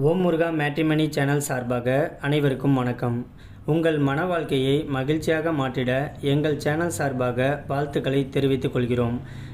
ஓம் முருகா matrimony channel சார்பாக அனைவருக்கும் வணக்கம். உங்கள் மன வாழ்க்கையை மகிழ்ச்சியாக மாற்றிட எங்கள் சேனல் சார்பாக வாழ்த்துக்களை தெரிவித்துக் கொள்கிறோம்.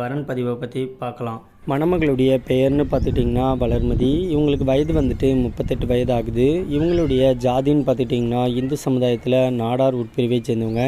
வரன் பதிவை பற்றி பார்க்கலாம். மணமகளுடைய பெயர்னு பார்த்துட்டிங்கன்னா வளர்மதி இவங்களுக்கு வயது வந்துட்டு முப்பத்தெட்டு வயது ஆகுது இவங்களுடைய ஜாதின்னு பார்த்துட்டிங்கன்னா இந்து சமுதாயத்தில் நாடார் உட்பிரிவை சேர்ந்தவங்க.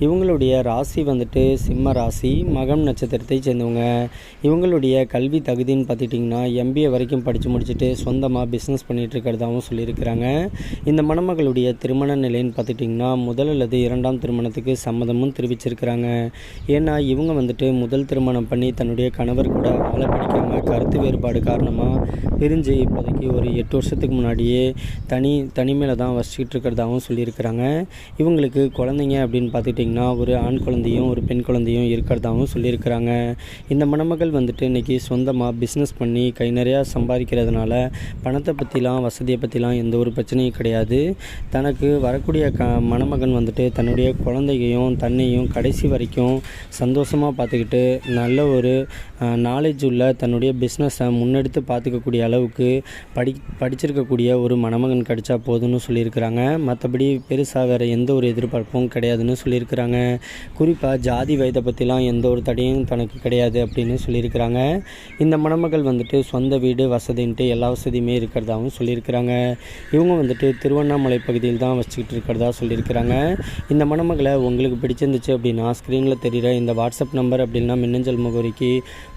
இவங்களுடைய ராசி வந்துட்டு சிம்ம ராசி மகம் நட்சத்திரத்தை சேர்ந்தவங்க. இவங்களுடைய கல்வி தகுதின்னு பார்த்துட்டிங்கன்னா எம்பிஏ வரைக்கும் படித்து முடிச்சுட்டு சொந்தமாக பிஸ்னஸ் பண்ணிகிட்டு இருக்கிறதாகவும் சொல்லியிருக்கிறாங்க. இந்த மணமகளுடைய திருமண நிலைன்னு பார்த்துட்டிங்கன்னா முதல் அல்லது இரண்டாம் திருமணத்துக்கு சம்மதமும் தெரிவிச்சிருக்கிறாங்க. ஏன்னா இவங்க வந்துட்டு முதல் திருமணம் பண்ணி தன்னுடைய கணவர் கூட வாழ படிக்காமல் கருத்து வேறுபாடு காரணமாக பிரிஞ்சு இப்போதைக்கு ஒரு எட்டு வருஷத்துக்கு முன்னாடியே தனி தனிமையில் தான் வசிக்கிட்டு இருக்கிறதாகவும் சொல்லியிருக்கிறாங்க. இவங்களுக்கு குழந்தைங்க அப்படின்னு பார்த்துக்கிட்டிங்கன்னா ஒரு ஆண் குழந்தையும் ஒரு பெண் குழந்தையும் இருக்கிறதாகவும் சொல்லியிருக்கிறாங்க. இந்த மணமகள் வந்துட்டு இன்றைக்கி சொந்தமாக பிஸ்னஸ் பண்ணி கை நிறையா சம்பாதிக்கிறதுனால பணத்தை பற்றிலாம் வசதியை பற்றிலாம் எந்த ஒரு பிரச்சனையும் கிடையாது. தனக்கு வரக்கூடிய க மணமகன் வந்துட்டு தன்னுடைய குழந்தையையும் தன்னையும் கடைசி வரைக்கும் சந்தோஷமாக பார்த்துக்கிட்டு நல்ல ஒரு நாலேஜ் உள்ள தன்னுடைய பிஸ்னஸை முன்னெடுத்து பார்த்துக்கக்கூடிய அளவுக்கு படி படிச்சிருக்கக்கூடிய ஒரு மணமகன் கிடைச்சா போதும்னு சொல்லியிருக்கிறாங்க. மற்றபடி பெருசாக வேறு எந்த ஒரு எதிர்பார்ப்பும் கிடையாதுன்னு சொல்லியிருக்கிறாங்க. குறிப்பாக ஜாதி வயதை பற்றிலாம் எந்த ஒரு தடையும் தனக்கு கிடையாது அப்படின்னு சொல்லியிருக்கிறாங்க. இந்த மணமகள் வந்துட்டு சொந்த வீடு வசதின்ட்டு எல்லா வசதியுமே இருக்கிறதாகவும் சொல்லியிருக்கிறாங்க. இவங்க வந்துட்டு திருவண்ணாமலை பகுதியில் தான் வச்சுக்கிட்டு இருக்கிறதா சொல்லியிருக்கிறாங்க. இந்த மணமகளை உங்களுக்கு பிடிச்சிருந்துச்சு அப்படின்னா ஸ்க்ரீனில் தெரிகிற இந்த வாட்ஸ்அப் நம்பர் அப்படின்னா மின்னஞ்சல் முகவரிக்கு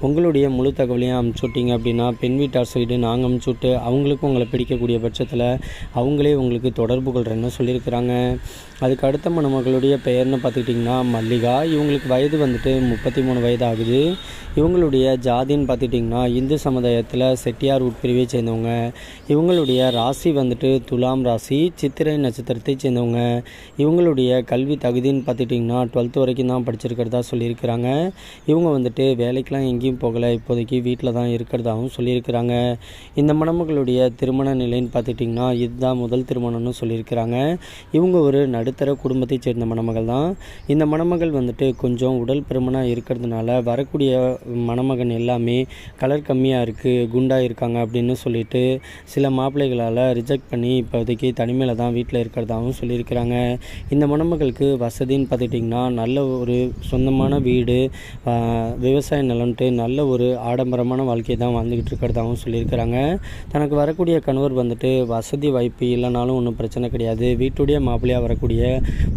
உங்களுடைய முழு தகவலையும் அமுச்சுட்டிங்க அப்படின்னா பெண் வீட்டார் சைடு நாங்கள் அமுச்சுட்டு அவங்களுக்கும் உங்களை பிடிக்கக்கூடிய பட்சத்தில் அவங்களே உங்களுக்கு தொடர்பு கொள்கிறேன்னு சொல்லியிருக்கிறாங்க. அதுக்கு அடுத்த மணமகளுடைய பெயர்னு பார்த்துக்கிட்டிங்கன்னா மல்லிகா. இவங்களுக்கு வயது வந்துட்டு முப்பத்தி மூணு வயது ஆகுது இவங்களுடைய ஜாதின்னு பார்த்துக்கிட்டிங்கன்னா இந்து சமுதாயத்தில் செட்டியார் உட்பிரிவை சேர்ந்தவங்க. இவங்களுடைய ராசி வந்துட்டு துலாம் ராசி சித்திரை நட்சத்திரத்தை சேர்ந்தவங்க. இவங்களுடைய கல்வி தகுதின்னு பார்த்துட்டிங்கன்னா டுவெல்த்து வரைக்கும் தான் படிச்சிருக்கிறதா சொல்லியிருக்கிறாங்க. இவங்க வந்துட்டு வேலைக்கெலாம் எங்கேயும் போகலை. இப்போ இப்போதைக்கு வீட்டில் தான் இருக்கிறதாகவும் சொல்லியிருக்கிறாங்க. இந்த மணமகளுடைய திருமண நிலைன்னு பார்த்துட்டிங்கன்னா இதுதான் முதல் திருமணம்னு சொல்லியிருக்கிறாங்க. இவங்க ஒரு நடுத்தர குடும்பத்தை சேர்ந்த மணமகள் தான். இந்த மணமகள் வந்துட்டு கொஞ்சம் உடல் பெருமனாக இருக்கிறதுனால வரக்கூடிய மணமகன் எல்லாமே கலர் கம்மியாக இருக்குது குண்டாக இருக்காங்க அப்படின்னு சொல்லிட்டு சில மாப்பிள்ளைகளால் ரிஜெக்ட் பண்ணி இப்போதைக்கு தனிமையில் தான் வீட்டில் இருக்கிறதாகவும் சொல்லியிருக்கிறாங்க. இந்த மணமகளுக்கு வசதின்னு பார்த்துட்டிங்கன்னா நல்ல ஒரு சொந்தமான வீடு விவசாய நிலம்ட்டு நல்ல ஒரு ஆடம்பரமான வாழ்க்கையை தான் வாழ்ந்துக்கிட்டு இருக்கிறதாகவும் சொல்லியிருக்கிறாங்க. தனக்கு வரக்கூடிய கணவர் வந்துட்டு வசதி வாய்ப்பு இல்லைனாலும் ஒன்றும் பிரச்சனை கிடையாது. வீட்டுடைய மாப்பிள்ளையாக வரக்கூடிய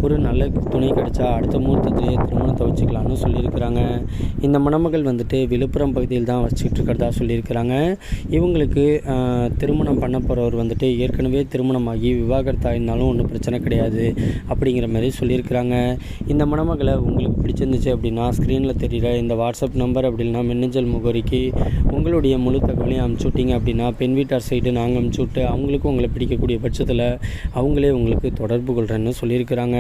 ஒரு நல்ல துணை கிடைச்சா அடுத்த முகூர்த்தத்திலேயே திருமணத்தை வச்சுக்கலாம்னு சொல்லியிருக்கிறாங்க. இந்த மணமகள் வந்துட்டு விழுப்புரம் பகுதியில் தான் வச்சுக்கிட்டு இருக்கிறதா சொல்லியிருக்கிறாங்க. இவங்களுக்கு திருமணம் பண்ண போகிறவர் வந்துட்டு ஏற்கனவே திருமணமாகி விவாகரத்தாயிருந்தாலும் ஒன்றும் பிரச்சனை கிடையாது அப்படிங்கிற மாதிரி சொல்லியிருக்கிறாங்க. இந்த மணமகளை உங்களுக்கு பிடிச்சிருந்துச்சு அப்படின்னா ஸ்க்ரீனில் தெரிகிற இந்த வாட்ஸ்அப் நம்பர் அப்படின்னா மின்னஞ்சல் முகவரிக்கு உங்களுடைய முழு தகவலையும் அனுப்பிச்சுட்டிங்க அப்படின்னா பெண் வீட்டார் சைடு நாங்கள் அனுப்பிச்சுட்டு அவங்களுக்கும் உங்களை பிடிக்கக்கூடிய பட்சத்தில் அவங்களே உங்களுக்கு தொடர்பு கொள்கிறேன்னு சொல்லியிருக்கிறாங்க.